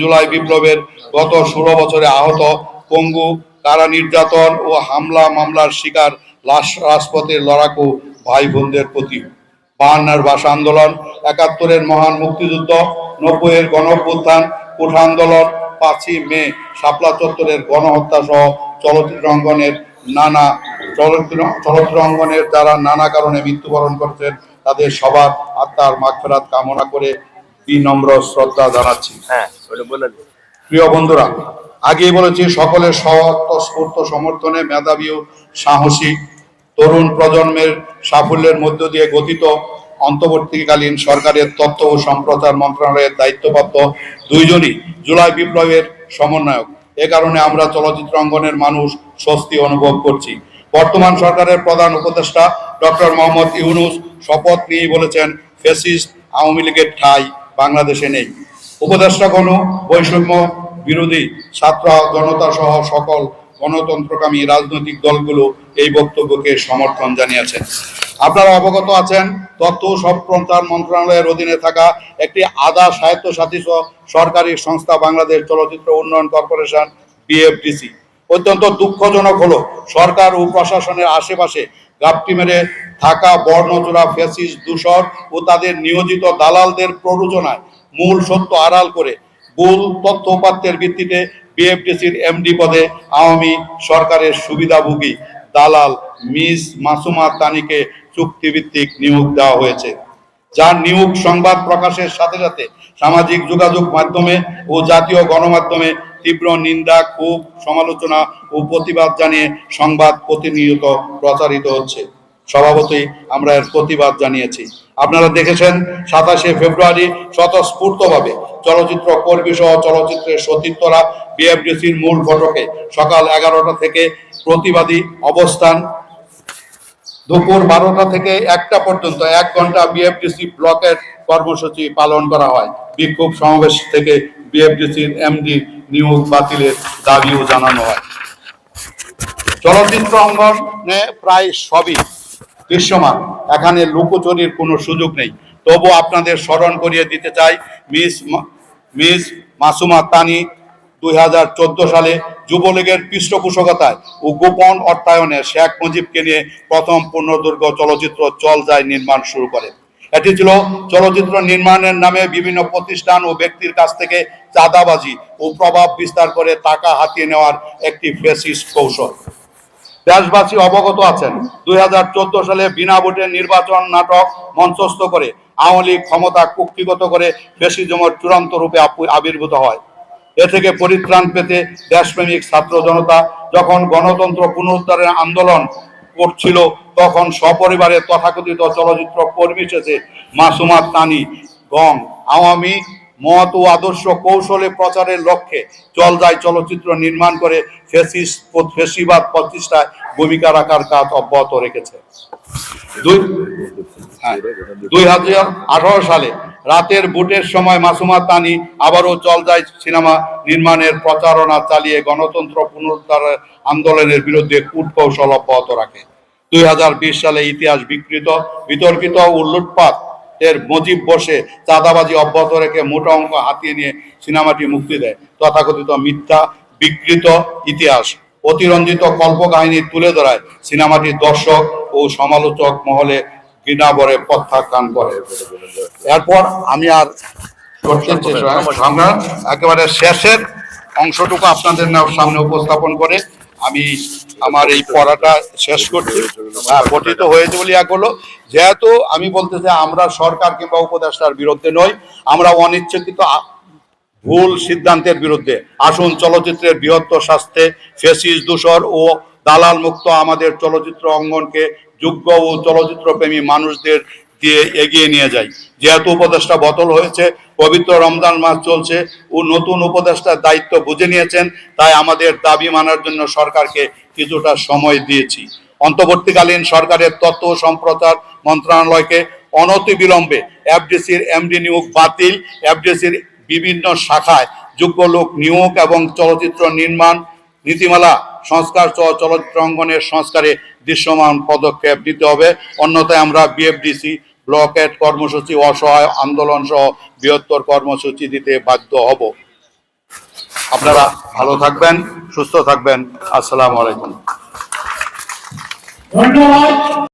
জুলাই বিপ্লবের গত ষোলো বছরে আহত পঙ্গু, কারা নির্যাতন ও হামলা মামলার শিকার রাজপথের লড়াকু ভাই বোনদের প্রতি। বাহান্নার ভাষা আন্দোলন, একাত্তরের মহান মুক্তিযুদ্ধ, নব্বইয়ের গণঅভ্যুত্থান, কোঠা আন্দোলন, পাঁচই মে, শাপলা চত্বরের গণহত্যা সহ চলচ্চিত্র অঙ্গনের নানা চলচ্চিত্র চলচ্চিত্র অঙ্গনের যারা নানা কারণে মৃত্যুবরণ করছেন, তাদের সবার আত্মার মাগফেরাত কামনা করে বিনম্র শ্রদ্ধা জানাচ্ছি। হ্যাঁ। প্রিয় বন্ধুরা আগেই বলেছি সকলের সমর্থনে মেধাবী ও সাহসী তরুণ প্রজন্মের সাফল্যের মধ্য দিয়ে গঠিত অন্তর্বর্তীকালীন সরকারের তথ্য ও সম্প্রচার মন্ত্রণালয়ের দায়িত্বপ্রাপ্ত দুইজনই জুলাই বিপ্লবের সমন্বয়ক। এ কারণে আমরা চলচ্চিত্র অঙ্গনের মানুষ স্বস্তি অনুভব করছি। বর্তমান সরকারের প্রধান উপদেষ্টা ডক্টর মোহাম্মদ ইউনুস শপথ নিয়ে বলেছেন ফেসিস্ট আওয়ামী লীগের ঠাঁই। বাংলাদেশে নেই। উপদেষ্টাগণ বৈষম্য বিরোধী ছাত্র জনতা সহ সকল গণতন্ত্রকামী রাজনৈতিক দলগুলো এই বক্তব্যকে সমর্থন জানিয়েছেন। আপনারা অবগত আছেন, তথ্য সম্প্রচার মন্ত্রণালয়ের অধীনে থাকা একটি আধা স্বায়ত্তশাসিত সরকারি সংস্থা বাংলাদেশ চলচ্চিত্র উন্নয়ন কর্পোরেশন, বিএফডিসি। অত্যন্ত দুঃখজনক হলো সরকার ও প্রশাসনের আশেপাশে গাপটি মেরে থাকা বর্ণজোড়া ফেসিস দূষর ও তাদের নিয়োজিত দালালদের প্ররোচনায় মূল সত্য আড়াল করে ভুল তথ্য উপাত্তের ভিত্তিতে বিএফডিসির এমডি পদে আওয়ামী সরকারের সুবিধাভোগী দালাল মিস মাসুমা তানিকে চুক্তিভিত্তিক নিয়োগ দেওয়া হয়েছে। যার নিয়োগ সংবাদ প্রকাশের সাথে সাথে সামাজিক যোগাযোগ মাধ্যমে ও জাতীয় গণমাধ্যমে তীব্র নিন্দা, ক্ষোভ, সমালোচনা ও প্রতিবাদ জানিয়ে সংবাদ প্রতিনিয়ত প্রচারিত হচ্ছে। স্বভাবতই আমরা এর প্রতিবাদ জানিয়েছি। আপনারা দেখেছেন সাতাশে ফেব্রুয়ারি স্বতঃস্ফূর্তভাবে চলচ্চিত্র কর্মী সহ চলচ্চিত্রের সতীর্থরা বিএফডিসির মূল ফটকে সকাল এগারোটা থেকে প্রতিবাদী অবস্থান। দুপুর বারোটা থেকে একটা পর্যন্ত এক ঘণ্টা বিএফডিসি ব্লকের কর্মসূচি পালন করা হয়। বিক্ষোভ সমাবেশ থেকে বিএফডিসির এমডি নিয়োগ বাতিলের দাবিও জানানো হয়। চলচ্চিত্র অঙ্গনে প্রায় সবই দৃশ্যমান। এখানে লুকোচুরির কোনো সুযোগ নেই। তবু আপনাদের স্মরণ করিয়ে দিতে চাই, মিস মিস মাসুমা তানি দুই হাজার চোদ্দ সালে যুবলীগের পৃষ্ঠপোষকতায় ও গোপন অর্থায়নে শেখ মুজিবকে নিয়ে প্রথম পূর্ণদৈর্ঘ্য চলচ্চিত্র চল যায় নির্মাণ শুরু করে। এটি ছিল চলচ্চিত্র নির্মাণের নামে বিভিন্ন প্রতিষ্ঠান ও ব্যক্তির কাছ থেকে চাঁদাবাজি ও প্রভাব বিস্তার করে টাকা হাতিয়ে নেওয়ার একটি ফেসিস্ট কৌশল। দেশবাসী অবগত আছেন, দুই সালে বিনা ভোটে নির্বাচন নাটক মঞ্চস্থ করে আওয়ামী লীগ ক্ষমতা কুক্ষিগত করে ফেসিজমের চূড়ান্ত রূপে আবির্ভূত হয়। এ থেকে পরিত্রাণ পেতে দেশপ্রেমিক ছাত্র জনতা যখন গণতন্ত্র পুনরুদ্ধারের আন্দোলন করছিল তখন সপরিবারে তথাকথিত চলচ্চিত্র কর্মী এসেছে মাসুমা তানি গং। আওয়ামী মত ও আদর্শ কৌশলে প্রচারের লক্ষ্যে চল যায় চলচ্চিত্র নির্মাণ করে ফেসিস ফেসিবাদ প্রতিষ্ঠায় ভূমিকা রাখার কাজ অব্যাহত রেখেছে। দুই হ্যাঁ, দুই হাজার আঠারো সালে রাতের বুটের সময় মাসুমা তানি আবারও চল যায় সিনেমা নির্মাণের প্রচারণা চালিয়ে গণতন্ত্র পুনরুদ্ধার আন্দোলনের বিরুদ্ধে কূটকৌশল অব্যাহত রাখে। দুই সালে ইতিহাস বিকৃত, বিতর্কিত ও লুটপাট এর মজিব বসে চাঁদাবাজি অব্যাহত রেখে মোটা অঙ্ক হাতিয়ে নিয়ে সিনেমাটি মুক্তি দেয়। তথাকথিত মিথ্যা, বিকৃত ইতিহাস, অতিরঞ্জিত কল্পকাহিনী তুলে ধরায় সিনেমাটি দর্শক ও সমালোচক মহলে ঘৃণা ভরে প্রত্যাখ্যান করে। এরপর আমি আর আমরা একেবারে শেষের অংশটুকু আপনাদের সামনে উপস্থাপন করে আমি আমার এই পড়াটা শেষ করছি। গঠিত হয়েছে বলে এক হলো, যেহেতু আমি বলতে চাই আমরা সরকার কিংবা উপদেষ্টার বিরুদ্ধে নই, আমরা অনিচ্ছাকৃত ভুল সিদ্ধান্তের বিরুদ্ধে। আসুন চলচ্চিত্রের বৃহত্তর স্বাস্থ্যে ফেসিস, দূষর ও দালাল মুক্ত আমাদের চলচ্চিত্র অঙ্গনকে যোগ্য ও চলচ্চিত্র প্রেমী মানুষদের দিয়ে এগিয়ে নিয়ে যাই যেহেতু উপদেষ্টা বদল হয়েছে, পবিত্র রমজান মাস চলছে ও নতুন উপদেষ্টার দায়িত্ব বুঝে নিয়েছেন, তাই আমাদের দাবি মানার জন্য সরকারকে কিছুটা সময় দিয়েছি। অন্তর্বর্তীকালীন সরকারের তথ্য সম্প্রচার মন্ত্রণালয়কে অনতিবিলম্বে এফডিসির এমডি নিয়োগ বাতিল, এফডিসির বিভিন্ন শাখায় যোগ্য লোক নিয়োগ এবং চলচ্চিত্র নির্মাণ নীতিমালা সংস্কার চলচ্চিত্র অঙ্গনের সংস্কারে দৃশ্যমান পদক্ষেপ নিতে হবে। অন্যথায় আমরা বিএফডিসি ব্লকেট কর্মসূচি, অসহায় আন্দোলন সহ বৃহত্তর কর্মসূচি দিতে বাধ্য হব। আপনারা ভালো থাকবেন, সুস্থ থাকবেন। আসসালামু আলাইকুম। ধন্যবাদ।